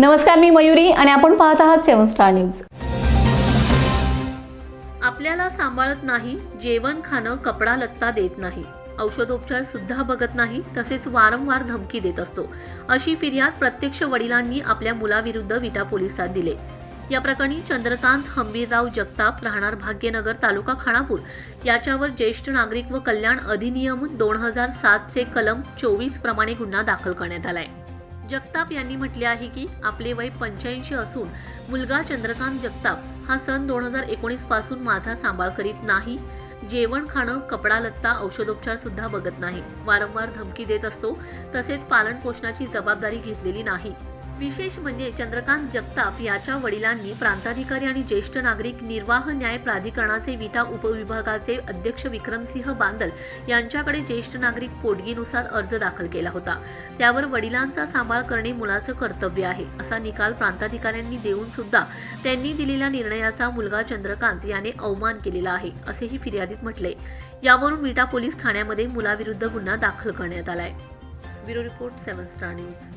नमस्कार मी मयुरी आणि आपण पाहत आहात सेवन स्टार न्यूज. आपल्याला सांभाळत नाही जेवण खाणं कपडा लत्ता देत नाही. औषधोपचार सुद्धा बघत नाही तसेच वारंवार धमकी देत असतो. अशी फिर्याद प्रत्यक्ष वडिलांनी आपल्या मुलाविरुद्ध विटा पोलिसात दिले. या प्रकरणी चंद्रकांत हंबीरराव जगताप राहणार भाग्यनगर तालुका खानापूर याच्यावर ज्येष्ठ नागरिक व कल्याण अधिनियम दोन हजार सातचे कलम चोवीस प्रमाणे गुन्हा दाखल करण्यात आलाय. जगताप यांनी म्हटले आहे की आपले वय पंच्याऐंशी असून मुलगा चंद्रकांत जगताप हा सन दोन हजार एकोणीसपासून माझा सांभाळ करीत नाही. जेवण खाणं कपडा लत्ता औषधोपचार सुद्धा बघत नाही. वारंवार धमकी देत असतो. तसेच पालन पोषणाची जबाबदारी घेतलेली नाही. विशेष म्हणजे चंद्रकांत जगताप याच्या वडिलांनी प्रांताधिकारी आणि ज्येष्ठ नागरिक निर्वाह न्याय प्राधिकरणाचे विटा उपविभागाचे अध्यक्ष विक्रमसिंह बांदल यांच्याकडे ज्येष्ठ नागरिक पोटगीनुसार अर्ज दाखल केला होता. त्यावर वडिलांचा सांभाळ करणे मुलाचं कर्तव्य आहे असा निकाल प्रांताधिकाऱ्यांनी देऊन सुद्धा त्यांनी दिलेल्या निर्णयाचा मुलगा चंद्रकांत याने अवमान केलेला आहे असेही फिर्यादीत म्हटले. यावरून विटा पोलीस ठाण्यामध्ये मुलाविरुद्ध गुन्हा दाखल करण्यात आलाय. Bureau report seven star news.